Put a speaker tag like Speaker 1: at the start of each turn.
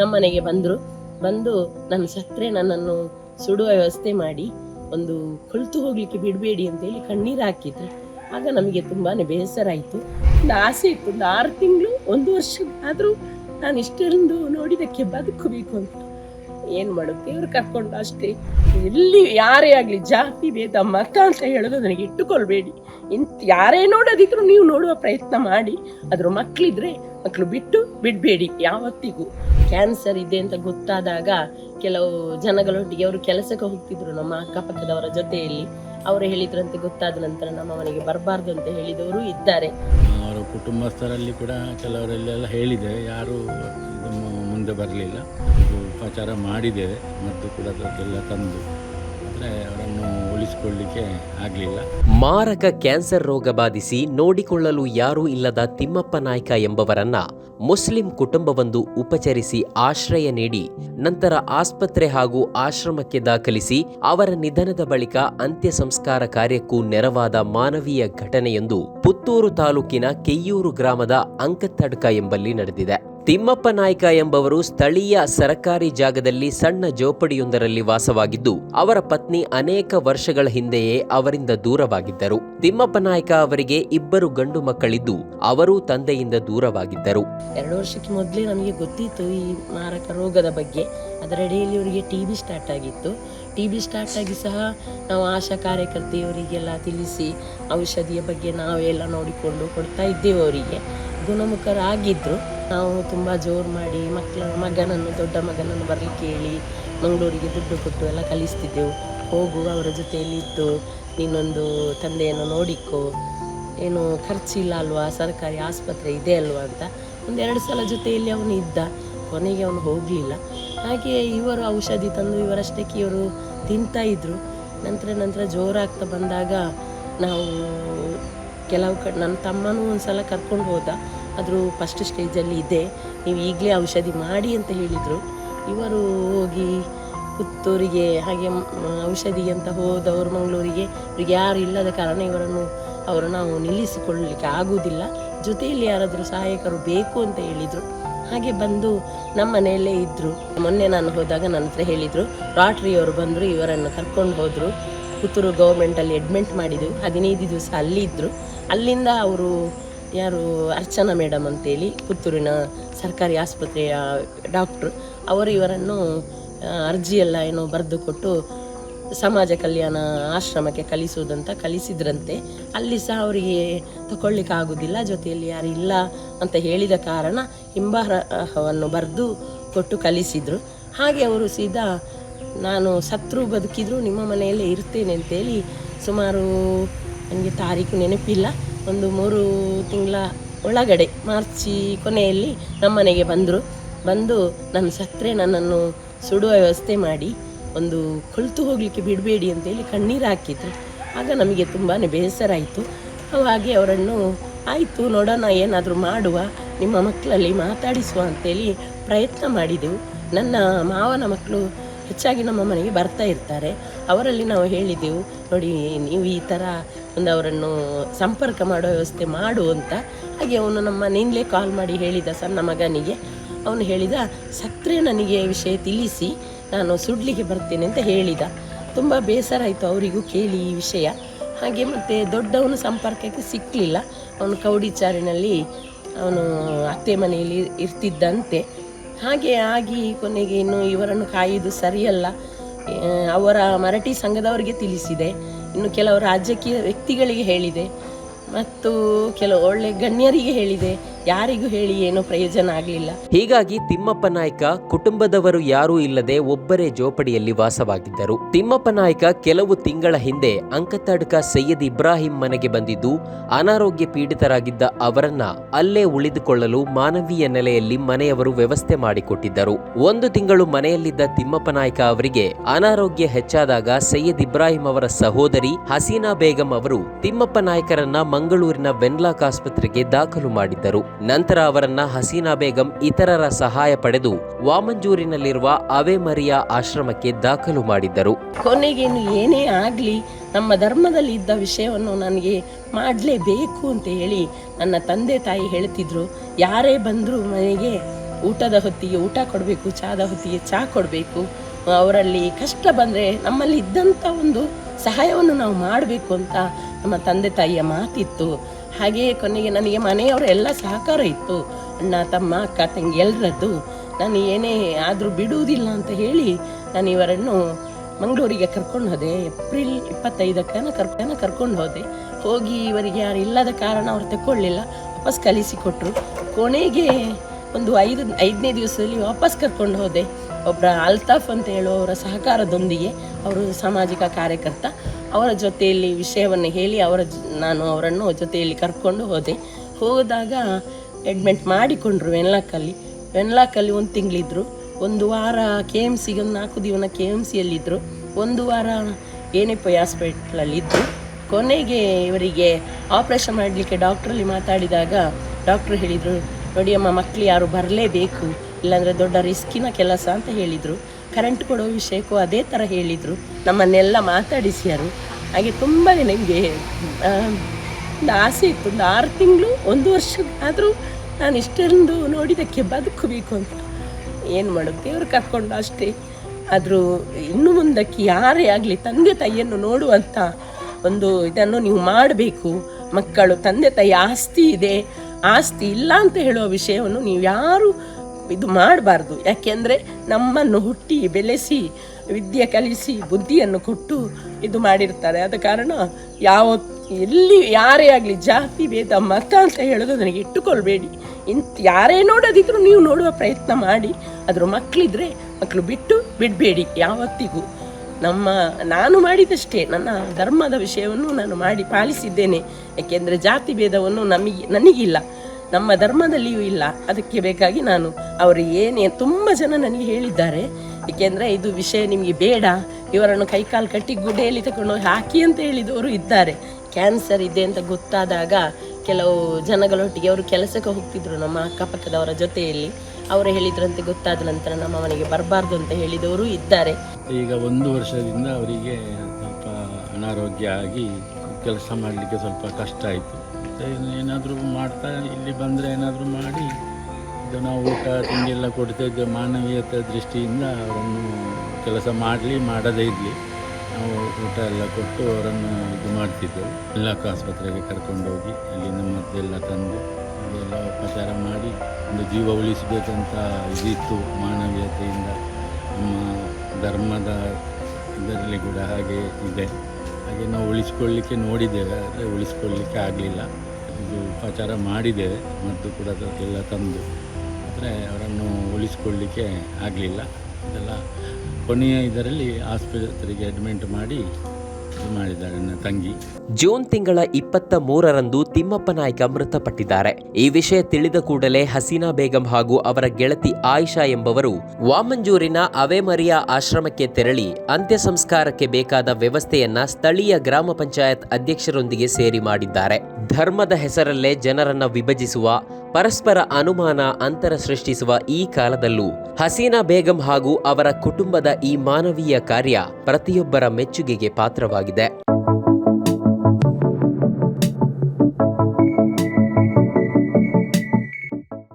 Speaker 1: ನಮ್ಮನೆಗೆ ಬಂದರು. ಬಂದು ನನ್ನ ಸತ್ರೆ ನನ್ನನ್ನು ಸುಡುವ ವ್ಯವಸ್ಥೆ ಮಾಡಿ ಒಂದು ಕೊಳ್ತು ಹೋಗ್ಲಿಕ್ಕೆ ಬಿಡಬೇಡಿ ಅಂತ ಹೇಳಿ ಕಣ್ಣೀರು ಹಾಕಿದ್ರು. ಆಗ ನಮಗೆ ತುಂಬಾ ಬೇಸರ ಆಯಿತು. ಒಂದು ಆಸೆ ಇತ್ತು. ಒಂದು ಆರು ತಿಂಗಳು, ಒಂದು ವರ್ಷ ಆದರೂ ನಾನು ಇಷ್ಟೊಂದು ನೋಡಿದಕ್ಕೆ ಬದುಕಬೇಕು ಅಂತ. ಏನು ಮಾಡೋದು ದೇವ್ರು ಕರ್ಕೊಂಡು ಅಷ್ಟೇ. ಎಲ್ಲಿ ಯಾರೇ ಆಗಲಿ ಜಾತಿ, ಭೇದ, ಮತ ಅಂತ ಹೇಳೋದು ನನಗೆ ಇಟ್ಟುಕೊಳ್ಬೇಡಿ. ಇಂತ ಯಾರೇ ನೋಡೋದಿದ್ರು ನೀವು ನೋಡುವ ಪ್ರಯತ್ನ ಮಾಡಿ. ಅದ್ರ ಮಕ್ಕಳಿದ್ರೆ ಮಕ್ಕಳು ಬಿಟ್ಟು ಬಿಡಬೇಡಿ ಯಾವತ್ತಿಗೂ. ಕ್ಯಾನ್ಸರ್ ಇದೆ ಅಂತ ಗೊತ್ತಾದಾಗ ಕೆಲವು ಜನಗಳೊಟ್ಟಿಗೆ ಅವರು ಕೆಲಸಕ್ಕೆ ಹೋಗ್ತಿದ್ರು ನಮ್ಮ ಅಕ್ಕಪಕ್ಕದವರ ಜೊತೆಯಲ್ಲಿ. ಅವರು ಹೇಳಿದ್ರಂತೆ ಗೊತ್ತಾದ ನಂತರ ನಮ್ಮ ಮನೆಗೆ ಬರಬಾರ್ದು ಅಂತ ಹೇಳಿದವರು ಇದ್ದಾರೆ.
Speaker 2: ಅವರ ಕುಟುಂಬಸ್ಥರಲ್ಲಿ ಕೂಡ ಕೆಲವರಲ್ಲೆಲ್ಲ ಹೇಳಿದೆ ಯಾರು ಮುಂದೆ ಬರಲಿಲ್ಲ. ಇದು ಉಪಚಾರ ಮಾಡಿದ್ದೇವೆ ಮದ್ದು ಕೂಡ ಅದಕ್ಕೆಲ್ಲ ತಂದು. ಆದರೆ ಅವರನ್ನು ಆಗಲಿಲ್ಲ.
Speaker 3: ಮಾರಕ ಕ್ಯಾನ್ಸರ್ ರೋಗ ಬಾಧಿಸಿ ನೋಡಿಕೊಳ್ಳಲು ಯಾರೂ ಇಲ್ಲದ ತಿಮ್ಮಪ್ಪ ನಾಯ್ಕ ಎಂಬವರನ್ನ ಮುಸ್ಲಿಂ ಕುಟುಂಬವೊಂದು ಉಪಚರಿಸಿ ಆಶ್ರಯ ನೀಡಿ, ನಂತರ ಆಸ್ಪತ್ರೆ ಹಾಗೂ ಆಶ್ರಮಕ್ಕೆ ದಾಖಲಿಸಿ ಅವರ ನಿಧನದ ಬಳಿಕ ಅಂತ್ಯ ಸಂಸ್ಕಾರ ಕಾರ್ಯಕ್ಕೂ ನೆರವಾದ ಮಾನವೀಯ ಘಟನೆಯೊಂದು ಪುತ್ತೂರು ತಾಲೂಕಿನ ಕೆಯ್ಯೂರು ಗ್ರಾಮದ ಅಂಕತಡ್ಕ ಎಂಬಲ್ಲಿ ನಡೆದಿದೆ. ತಿಮ್ಮಪ್ಪ ನಾಯ್ಕ ಎಂಬವರು ಸ್ಥಳೀಯ ಸರಕಾರಿ ಜಾಗದಲ್ಲಿ ಸಣ್ಣ ಜೋಪಡಿಯೊಂದರಲ್ಲಿ ವಾಸವಾಗಿದ್ದು, ಅವರ ಪತ್ನಿ ಅನೇಕ ವರ್ಷಗಳ ಹಿಂದೆಯೇ ಅವರಿಂದ ದೂರವಾಗಿದ್ದರು. ತಿಮ್ಮಪ್ಪ ನಾಯ್ಕ ಅವರಿಗೆ ಇಬ್ಬರು ಗಂಡು ಮಕ್ಕಳಿದ್ದು, ಅವರೂ ತಂದೆಯಿಂದ ದೂರವಾಗಿದ್ದರು.
Speaker 1: ಎರಡು ವರ್ಷಕ್ಕೆ ಮೊದಲೇ ನಮಗೆ ಗೊತ್ತಿತ್ತು ಈ ಮಾರಕ ರೋಗದ ಬಗ್ಗೆ. ಅದರಡಿಯಲ್ಲಿ ಇವರಿಗೆ ಟಿ ಬಿ ಸ್ಟಾರ್ಟ್ ಆಗಿತ್ತು. ಟಿ ಬಿ ಸ್ಟಾರ್ಟ್ ಆಗಿ ಸಹ ನಾವು ಆಶಾ ಕಾರ್ಯಕರ್ತೆಯವರಿಗೆಲ್ಲ ತಿಳಿಸಿ, ಔಷಧಿಯ ಬಗ್ಗೆ ನಾವೆಲ್ಲ ನೋಡಿಕೊಂಡು ಕೊಡ್ತಾ ಇದ್ದೇವೆ ಅವರಿಗೆ. ಗುಣಮುಖರಾಗಿದ್ದರು ನಾವು ತುಂಬ ಜೋರು ಮಾಡಿ ಮಕ್ಕಳ ಮಗನನ್ನು, ದೊಡ್ಡ ಮಗನನ್ನು ಬರಲಿಕ್ಕೆ ಹೇಳಿ ಮಂಗಳೂರಿಗೆ ದುಡ್ಡು ಕೊಟ್ಟು ಎಲ್ಲ ಕಲಿಸ್ತಿದ್ದೆವು. ಹೋಗು, ಅವರ ಜೊತೆಯಲ್ಲಿ ಇದ್ದು, ನೀನೊಂದು ತಂದೆಯನ್ನು ನೋಡಿಕೋ. ಏನು ಖರ್ಚಿಲ್ಲ ಅಲ್ವಾ? ಸರ್ಕಾರಿ ಆಸ್ಪತ್ರೆ ಇದೆ ಅಲ್ವಾ ಅಂತ ಒಂದೆರಡು ಸಲ ಜೊತೆಯಲ್ಲಿ ಅವನು ಇದ್ದ. ಕೊನೆಗೆ ಅವನು ಹೋಗಲಿಲ್ಲ. ಹಾಗೆ ಇವರು ಔಷಧಿ ತಂದು ಇವರಷ್ಟಕ್ಕೆ ಇವರು ತಿಂತಾ ಇದ್ದರು ನಂತರ ನಂತರ ಜೋರಾಗ್ತಾ ಬಂದಾಗ ನಾವು ಕೆಲವು ಕಡೆ ನನ್ನ ತಮ್ಮನೂ ಒಂದು ಸಲ ಕರ್ಕೊಂಡು ಹೋದ. ಆದರೂ ಫಸ್ಟ್ ಸ್ಟೇಜಲ್ಲಿ ಇದೆ. ನೀವು ಈಗಲೇ ಔಷಧಿ ಮಾಡಿ ಅಂತ ಹೇಳಿದರು. ಇವರು ಹೋಗಿ ಪುತ್ತೂರಿಗೆ, ಹಾಗೆ ಔಷಧಿ ಅಂತ ಹೋದವರು ಮಂಗಳೂರಿಗೆ. ಇವ್ರಿಗೆ ಯಾರು ಇಲ್ಲದ ಕಾರಣ ಇವರನ್ನು ಅವರು ನಾವು ನಿಲ್ಲಿಸಿಕೊಳ್ಳಲಿಕ್ಕೆ ಆಗುವುದಿಲ್ಲ. ಜೊತೆಯಲ್ಲಿ ಯಾರಾದರೂ ಸಹಾಯಕರು ಬೇಕು ಅಂತ ಹೇಳಿದರು. ಹಾಗೆ ಬಂದು ನಮ್ಮ ಮನೆಯಲ್ಲೇ ಇದ್ದರು ಮೊನ್ನೆ ನಾನು ಹೋದಾಗ ನನ್ನ ಹತ್ರ ಹೇಳಿದರು. ರಾಟ್ರಿಯವರು ಬಂದರು, ಇವರನ್ನು ಕರ್ಕೊಂಡು ಹೋದರು. ಪುತ್ತೂರು ಗೌರ್ಮೆಂಟಲ್ಲಿ ಅಡ್ಮಿಂಟ್ ಮಾಡಿದ್ದು ಹದಿನೈದು ದಿವಸ ಅಲ್ಲಿ ಇದ್ದರು ಅಲ್ಲಿಂದ ಅವರು ಯಾರು ಅರ್ಚನಾ ಮೇಡಮ್ ಅಂತೇಳಿ ಪುತ್ತೂರಿನ ಸರ್ಕಾರಿ ಆಸ್ಪತ್ರೆಯ ಡಾಕ್ಟ್ರು, ಅವರು ಇವರನ್ನು ಅರ್ಜಿಯೆಲ್ಲ ಏನೋ ಬರೆದು ಕೊಟ್ಟು ಸಮಾಜ ಕಲ್ಯಾಣ ಆಶ್ರಮಕ್ಕೆ ಕಲಿಸುವುದಂತ ಕಲಿಸಿದ್ರಂತೆ ಅಲ್ಲಿ ಸಹ ಅವರಿಗೆ ತಗೊಳ್ಳಿಕ್ಕೆ ಆಗುವುದಿಲ್ಲ ಜೊತೆಯಲ್ಲಿ ಯಾರು ಇಲ್ಲ ಅಂತ ಹೇಳಿದ ಕಾರಣ ಹಿಂಬಾರವನ್ನು ಬರೆದು ಕೊಟ್ಟು ಕಲಿಸಿದರು ಹಾಗೆ ಅವರು ಸೀದಾ, ನಾನು ಸತ್ರು ಬದುಕಿದ್ರು ನಿಮ್ಮ ಮನೆಯಲ್ಲೇ ಇರ್ತೇನೆ ಅಂತೇಳಿ ಸುಮಾರು ನನಗೆ ತಾರೀಕು ನೆನಪಿಲ್ಲ. ಒಂದು ಮೂರು ತಿಂಗಳ ಒಳಗಡೆ ಮಾರ್ಚಿ ಕೊನೆಯಲ್ಲಿ ನಮ್ಮನೆಗೆ ಬಂದರು. ಬಂದು ನನ್ನ ಸತ್ರೆ ನನ್ನನ್ನು ಸುಡುವ ವ್ಯವಸ್ಥೆ ಮಾಡಿ ಒಂದು ಕುಳಿತು ಹೋಗಲಿಕ್ಕೆ ಬಿಡಬೇಡಿ ಅಂತೇಳಿ ಕಣ್ಣೀರು ಹಾಕಿದ್ರು. ಆಗ ನಮಗೆ ತುಂಬಾ ಬೇಸರ ಆಯಿತು. ಹಾಗೆ ಅವರನ್ನು, ಆಯಿತು ನೋಡೋಣ, ಏನಾದರೂ ಮಾಡುವ, ನಿಮ್ಮ ಮಕ್ಕಳಲ್ಲಿ ಮಾತಾಡಿಸುವ ಅಂತೇಳಿ ಪ್ರಯತ್ನ ಮಾಡಿದೆವು. ನನ್ನ ಮಾವನ ಮಕ್ಕಳು ಹೆಚ್ಚಾಗಿ ನಮ್ಮ ಮನೆಗೆ ಬರ್ತಾ ಇರ್ತಾರೆ. ಅವರಲ್ಲಿ ನಾವು ಹೇಳಿದೆವು, ನೋಡಿ, ನೀವು ಈ ಥರ ಒಂದು ಅವರನ್ನು ಸಂಪರ್ಕ ಮಾಡೋ ವ್ಯವಸ್ಥೆ ಮಾಡು ಅಂತ ಹಾಗೆ ಅವನು ನಮ್ಮ ನಿನ್ನೆ ಕಾಲ್ ಮಾಡಿ ಹೇಳಿದ ಸಣ್ಣ ಮಗನಿಗೆ. ಅವನು ಹೇಳಿದ ಸತ್ರೆ ನನಗೆ ವಿಷಯ ತಿಳಿಸಿ, ನಾನು ಸುಡ್ಲಿಕ್ಕೆ ಬರ್ತೇನೆ ಅಂತ ಹೇಳಿದ. ತುಂಬ ಬೇಸರ ಆಯಿತು ಅವರಿಗೂ ಕೇಳಿ ಈ ವಿಷಯ. ಹಾಗೆ ಮತ್ತು ದೊಡ್ಡವನು ಸಂಪರ್ಕಕ್ಕೆ ಸಿಕ್ಕಲಿಲ್ಲ ಅವನು ಕೌಡಿಚಾರಿನಲ್ಲಿ, ಅವನು ಅತ್ತೆ ಮನೆಯಲ್ಲಿ ಇರ್ತಿದ್ದಂತೆ. ಹಾಗೆ ಆಗಿ ಕೊನೆಗೆ ಇನ್ನು ಇವರನ್ನು ಕಾಯೋದು ಸರಿಯಲ್ಲ. ಅವರ ಮರಾಠಿ ಸಂಘದವರಿಗೆ ತಿಳಿಸಿದೆ. ಇನ್ನು ಕೆಲವು ರಾಜಕೀಯ ವ್ಯಕ್ತಿಗಳಿಗೆ ಹೇಳಿದೆ. ಮತ್ತು ಕೆಲವು ಒಳ್ಳೆ ಗಣ್ಯರಿಗೆ ಹೇಳಿದೆ. ಯಾರಿಗೂ ಹೇಳಿ ಏನು ಪ್ರಯೋಜನ ಆಗಲಿಲ್ಲ.
Speaker 3: ಹೀಗಾಗಿ ತಿಮ್ಮಪ್ಪ ನಾಯ್ಕ ಕುಟುಂಬದವರು ಯಾರೂ ಇಲ್ಲದೆ ಒಬ್ಬರೇ ಜೋಪಡಿಯಲ್ಲಿ ವಾಸವಾಗಿದ್ದರು. ತಿಮ್ಮಪ್ಪ ನಾಯ್ಕ ಕೆಲವು ತಿಂಗಳ ಹಿಂದೆ ಅಂಕತಡ್ಕ ಸೈಯದ್ ಇಬ್ರಾಹಿಂ ಮನೆಗೆ ಬಂದಿದ್ದು, ಅನಾರೋಗ್ಯ ಪೀಡಿತರಾಗಿದ್ದ ಅವರನ್ನ ಅಲ್ಲೇ ಉಳಿದುಕೊಳ್ಳಲು ಮಾನವೀಯ ನೆಲೆಯಲ್ಲಿ ಮನೆಯವರು ವ್ಯವಸ್ಥೆ ಮಾಡಿಕೊಟ್ಟಿದ್ದರು. ಒಂದು ತಿಂಗಳು ಮನೆಯಲ್ಲಿದ್ದ ತಿಮ್ಮಪ್ಪ ನಾಯ್ಕ ಅವರಿಗೆ ಅನಾರೋಗ್ಯ ಹೆಚ್ಚಾದಾಗ ಸೈಯದ್ ಇಬ್ರಾಹಿಂ ಅವರ ಸಹೋದರಿ ಹಸೀನಾ ಬೇಗಂ ಅವರು ತಿಮ್ಮಪ್ಪ ನಾಯ್ಕರನ್ನ ಮಂಗಳೂರಿನ ವೆನ್ಲಾಕ್ ಆಸ್ಪತ್ರೆಗೆ ದಾಖಲು ಮಾಡಿದ್ದರು. ನಂತರ ಅವರನ್ನ ಹಸೀನಾ ಬೇಗಂ ಇತರರ ಸಹಾಯ ಪಡೆದು ವಾಮಂಜೂರಿನಲ್ಲಿರುವ ಅವೆ ಮರಿಯಾ ಆಶ್ರಮಕ್ಕೆ ದಾಖಲು ಮಾಡಿದ್ದರು.
Speaker 1: ಕೊನೆಗೆ ಇನ್ನು ಏನೇ ಆಗಲಿ, ನಮ್ಮ ಧರ್ಮದಲ್ಲಿ ಇದ್ದ ವಿಷಯವನ್ನು ನನಗೆ ಮಾಡಲೇಬೇಕು ಅಂತ ಹೇಳಿ ನನ್ನ ತಂದೆ ತಾಯಿ ಹೇಳ್ತಿದ್ರು. ಯಾರೇ ಬಂದರೂ ಮನೆಗೆ ಊಟದ ಹೊತ್ತಿಗೆ ಊಟ ಕೊಡಬೇಕು ಚಾದ ಹೊತ್ತಿಗೆ ಚಹಾ ಕೊಡಬೇಕು. ಅವರಲ್ಲಿ ಕಷ್ಟ ಬಂದರೆ ನಮ್ಮಲ್ಲಿ ಇದ್ದಂಥ ಒಂದು ಸಹಾಯವನ್ನು ನಾವು ಮಾಡಬೇಕು ಅಂತ ನಮ್ಮ ತಂದೆ ತಾಯಿಯ ಮಾತಿತ್ತು. ಹಾಗೆಯೇ ಕೊನೆಗೆ ನನಗೆ ಮನೆಯವರ ಎಲ್ಲ ಸಹಕಾರ ಇತ್ತು. ಅಣ್ಣ, ತಮ್ಮ, ಅಕ್ಕ, ತಂಗಿ ಎಲ್ಲರದ್ದು ನಾನು ಏನೇ ಆದರೂ ಬಿಡುವುದಿಲ್ಲ ಅಂತ ಹೇಳಿ ನಾನು ಇವರನ್ನು ಮಂಗಳೂರಿಗೆ ಕರ್ಕೊಂಡು ಹೋದೆ. ಏಪ್ರಿಲ್ ಇಪ್ಪತ್ತೈದಕ್ಕನ ಕರ್ಕೊಂಡು ಕರ್ಕೊಂಡು ಹೋದೆ. ಹೋಗಿ ಇವರಿಗೆ ಯಾರು ಇಲ್ಲದ ಕಾರಣ ಅವ್ರು ತಗೊಳ್ಳಿಲ್ಲ ವಾಪಸ್ ಕಲಿಸಿಕೊಟ್ರು ಕೊನೆಗೆ ಒಂದು ಐದು, ಐದನೇ ದಿವಸದಲ್ಲಿ ವಾಪಸ್ ಕರ್ಕೊಂಡು ಹೋದೆ. ಒಬ್ಬರ ಅಲ್ತಾಫ್ ಅಂತ ಹೇಳುವವರ ಸಹಕಾರದೊಂದಿಗೆ. ಅವರು ಸಾಮಾಜಿಕ ಕಾರ್ಯಕರ್ತ. ಅವರ ಜೊತೆಯಲ್ಲಿ ವಿಷಯವನ್ನು ಹೇಳಿ ಅವರ ನಾನು ಅವರನ್ನು ಜೊತೆಯಲ್ಲಿ ಕರ್ಕೊಂಡು ಹೋದೆ. ಹೋದಾಗ ಅಡ್ಮಿಟ್ ಮಾಡಿಕೊಂಡ್ರು ವೆನ್ಲಾಕಲ್ಲಿ. ವೆನ್ಲಾಕಲ್ಲಿ ಒಂದು ತಿಂಗಳಿದ್ದರು ಒಂದು ವಾರ ಕೆ ಎಂ ಸಿಗೆ ಒಂದು ನಾಲ್ಕು ದಿನ ಕೆ ಎಂ ಸಿಯಲ್ಲಿದ್ದರು ಒಂದು ವಾರ ಏನೇ ಪೈ ಹಾಸ್ಪಿಟ್ಲಲ್ಲಿದ್ದರು ಕೊನೆಗೆ ಇವರಿಗೆ ಆಪ್ರೇಷನ್ ಮಾಡಲಿಕ್ಕೆ ಡಾಕ್ಟ್ರಲ್ಲಿ ಮಾತಾಡಿದಾಗ ಡಾಕ್ಟ್ರು ಹೇಳಿದರು, ನೋಡಿ ಅಮ್ಮ ಮಕ್ಕಳು ಯಾರು ಬರಲೇಬೇಕು, ಇಲ್ಲಾಂದರೆ ದೊಡ್ಡ ರಿಸ್ಕಿನ ಕೆಲಸ ಅಂತ ಹೇಳಿದರು. ಕರೆಂಟ್ ಕೊಡೋ ವಿಷಯಕ್ಕೂ ಅದೇ ಥರ ಹೇಳಿದರು. ನಮ್ಮನ್ನೆಲ್ಲ ಮಾತಾಡಿಸ್ಯಾರು. ಹಾಗೆ ತುಂಬಾ ನನಗೆ ಒಂದು ಆಸೆ ಇತ್ತು. ಒಂದು ಆರು ತಿಂಗಳು, ಒಂದು ವರ್ಷ ಆದರೂ ನಾನು ಇಷ್ಟೊಂದು ನೋಡಿದ್ದಕ್ಕೆ ಬದುಕಬೇಕು ಅಂತ. ಏನು ಮಾಡೋದು? ದೇವ್ರು ಕರ್ಕೊಂಡು ಅಷ್ಟೇ. ಆದರೂ ಇನ್ನು ಮುಂದಕ್ಕೆ ಯಾರೇ ಆಗಲಿ ತಂದೆ ತಾಯಿಯನ್ನು ನೋಡುವಂಥ ಒಂದು ಇದನ್ನು ನೀವು ಮಾಡಬೇಕು. ಮಕ್ಕಳು, ತಂದೆ ತಾಯಿ ಆಸ್ತಿ ಇದೆ. ಆಸ್ತಿ ಇಲ್ಲ ಅಂತ ಹೇಳುವ ವಿಷಯವನ್ನು ನೀವು ಯಾರು ಇದು ಮಾಡಬಾರ್ದು. ಯಾಕೆಂದರೆ ನಮ್ಮನ್ನು ಹುಟ್ಟಿ ಬೆಳೆಸಿ, ವಿದ್ಯೆ ಕಲಿಸಿ, ಬುದ್ಧಿಯನ್ನು ಕೊಟ್ಟು ಇದು ಮಾಡಿರ್ತಾರೆ. ಆದ ಕಾರಣ ಯಾವ ಎಲ್ಲಿ ಯಾರೇ ಆಗಲಿ ಜಾತಿ, ಭೇದ, ಮತ ಅಂತ ಹೇಳೋದು ನನಗೆ ಇಟ್ಟುಕೊಳ್ಬೇಡಿ. ಇಂತ ಯಾರೇ ನೋಡೋದಿದ್ರು ನೀವು ನೋಡುವ ಪ್ರಯತ್ನ ಮಾಡಿ ಅದ್ರ ಮಕ್ಕಳಿದ್ರೆ ಮಕ್ಕಳು ಬಿಟ್ಟು ಬಿಡಬೇಡಿ ಯಾವತ್ತಿಗೂ. ನಮ್ಮ, ನಾನು ಮಾಡಿದಷ್ಟೇ, ನನ್ನ ಧರ್ಮದ ವಿಷಯವನ್ನು ನಾನು ಮಾಡಿ ಪಾಲಿಸಿದ್ದೇನೆ. ಯಾಕೆಂದರೆ ಜಾತಿ, ಭೇದವನ್ನು ನಮಗೆ, ನನಗಿಲ್ಲ. ನಮ್ಮ ಧರ್ಮದಲ್ಲಿಯೂ ಇಲ್ಲ. ಅದಕ್ಕೆ ಬೇಕಾಗಿ ನಾನು ಅವರು ಏನೇ ತುಂಬ ಜನ ನನಗೆ ಹೇಳಿದ್ದಾರೆ. ಏಕೆಂದರೆ ಇದು ವಿಷಯ ನಿಮಗೆ ಬೇಡ. ಇವರನ್ನು ಕೈಕಾಲು ಕಟ್ಟಿ ಗುಡ್ಡೆಯಲ್ಲಿ ತಗೊಂಡು ಹಾಕಿ ಅಂತ ಹೇಳಿದವರು ಇದ್ದಾರೆ. ಕ್ಯಾನ್ಸರ್ ಇದೆ ಅಂತ ಗೊತ್ತಾದಾಗ ಕೆಲವು ಜನಗಳೊಟ್ಟಿಗೆ ಅವರು ಕೆಲಸಕ್ಕೆ ಹೋಗ್ತಿದ್ರು ನಮ್ಮ ಅಕ್ಕಪಕ್ಕದವರ ಜೊತೆಯಲ್ಲಿ. ಅವರು ಹೇಳಿದ್ರಂತೆ ಗೊತ್ತಾದ ನಂತರ ನಮ್ಮ ಮನೆಗೆ ಬರಬಾರ್ದು ಅಂತ ಹೇಳಿದವರು ಇದ್ದಾರೆ.
Speaker 2: ಈಗ ಒಂದು ವರ್ಷದಿಂದ ಅವರಿಗೆ ಸ್ವಲ್ಪ ಅನಾರೋಗ್ಯ ಆಗಿ ಕೆಲಸ ಮಾಡಲಿಕ್ಕೆ ಸ್ವಲ್ಪ ಕಷ್ಟ ಆಯಿತು. ಮತ್ತು ಏನಾದರೂ ಮಾಡ್ತಾ ಇಲ್ಲಿ ಬಂದರೆ ಏನಾದರೂ ಮಾಡಿ ಇದು ನಾವು ಊಟ, ತಿಂಡಿ ಎಲ್ಲ ಕೊಡ್ತಾ ಇದ್ದೇವೆ ಮಾನವೀಯತೆ ದೃಷ್ಟಿಯಿಂದ ಅವರನ್ನು ಕೆಲಸ ಮಾಡಲಿ, ಮಾಡದೇ ಇರಲಿ. ನಾವು ಊಟ ಎಲ್ಲ ಕೊಟ್ಟು ಅವರನ್ನು ಇದು ಮಾಡ್ತಿದ್ದೆವು. ಎಲ್ಲ ಆಸ್ಪತ್ರೆಗೆ ಕರ್ಕೊಂಡೋಗಿ ಅಲ್ಲಿಂದ ಮದ್ದೆಲ್ಲ ತಂದು ಅದೆಲ್ಲ ಉಪಚಾರ ಮಾಡಿ ಒಂದು ಜೀವ ಉಳಿಸಬೇಕಂತ ಇದಿತ್ತು ಮಾನವೀಯತೆಯಿಂದ. ನಮ್ಮ ಧರ್ಮದ ಇದರಲ್ಲಿ ಕೂಡ ಹಾಗೆ ಇದೆ. ಹಾಗೆ ನಾವು ಉಳಿಸ್ಕೊಳ್ಳಿಕ್ಕೆ ನೋಡಿದ್ದೇವೆ, ಆದರೆ ಉಳಿಸ್ಕೊಳ್ಳಿಕ್ಕೆ ಆಗಲಿಲ್ಲ. ಇದು ಉಪಚಾರ ಮಾಡಿದ್ದೇವೆ ಮದ್ದು ಕೂಡ ಅದಕ್ಕೆಲ್ಲ ತಂದು. ಆದರೆ ಅವರನ್ನು ಉಳಿಸ್ಕೊಳ್ಳಿಕ್ಕೆ ಆಗಲಿಲ್ಲ. ಇದೆಲ್ಲ ಕೊನೆಯ ಇದರಲ್ಲಿ ಆಸ್ಪತ್ರೆಗೆ ಅಡ್ಮಿಂಟ್ ಮಾಡಿ ತಂಗಿ.
Speaker 3: ಜೂನ್ ತಿಂಗಳ ಇಪ್ಪತ್ತ ಮೂರರಂದು ತಿಮ್ಮಪ್ಪ ನಾಯ್ಕ ಮೃತಪಟ್ಟಿದ್ದಾರೆ. ಈ ವಿಷಯ ತಿಳಿದ ಕೂಡಲೇ ಹಸೀನಾ ಬೇಗಂ ಹಾಗೂ ಅವರ ಗೆಳತಿ ಆಯಿಷಾ ಎಂಬವರು ವಾಮಂಜೂರಿನ ಅವೇಮರಿಯಾ ಆಶ್ರಮಕ್ಕೆ ತೆರಳಿ ಅಂತ್ಯ ಸಂಸ್ಕಾರಕ್ಕೆ ಬೇಕಾದ ವ್ಯವಸ್ಥೆಯನ್ನ ಸ್ಥಳೀಯ ಗ್ರಾಮ ಪಂಚಾಯತ್ ಅಧ್ಯಕ್ಷರೊಂದಿಗೆ ಸೇರಿ ಮಾಡಿದ್ದಾರೆ. ಧರ್ಮದ ಹೆಸರಲ್ಲೇ ಜನರನ್ನ ವಿಭಜಿಸುವ ಪರಸ್ಪರ ಅನುಮಾನ ಅಂತರ ಸೃಷ್ಟಿಸುವ ಈ ಕಾಲದಲ್ಲೂ ಹಸೀನಾ ಬೇಗಂ ಹಾಗೂ ಅವರ ಕುಟುಂಬದ ಈ ಮಾನವೀಯ ಕಾರ್ಯ ಪ್ರತಿಯೊಬ್ಬರ ಮೆಚ್ಚುಗೆಗೆ ಪಾತ್ರವಾಗಿದೆ.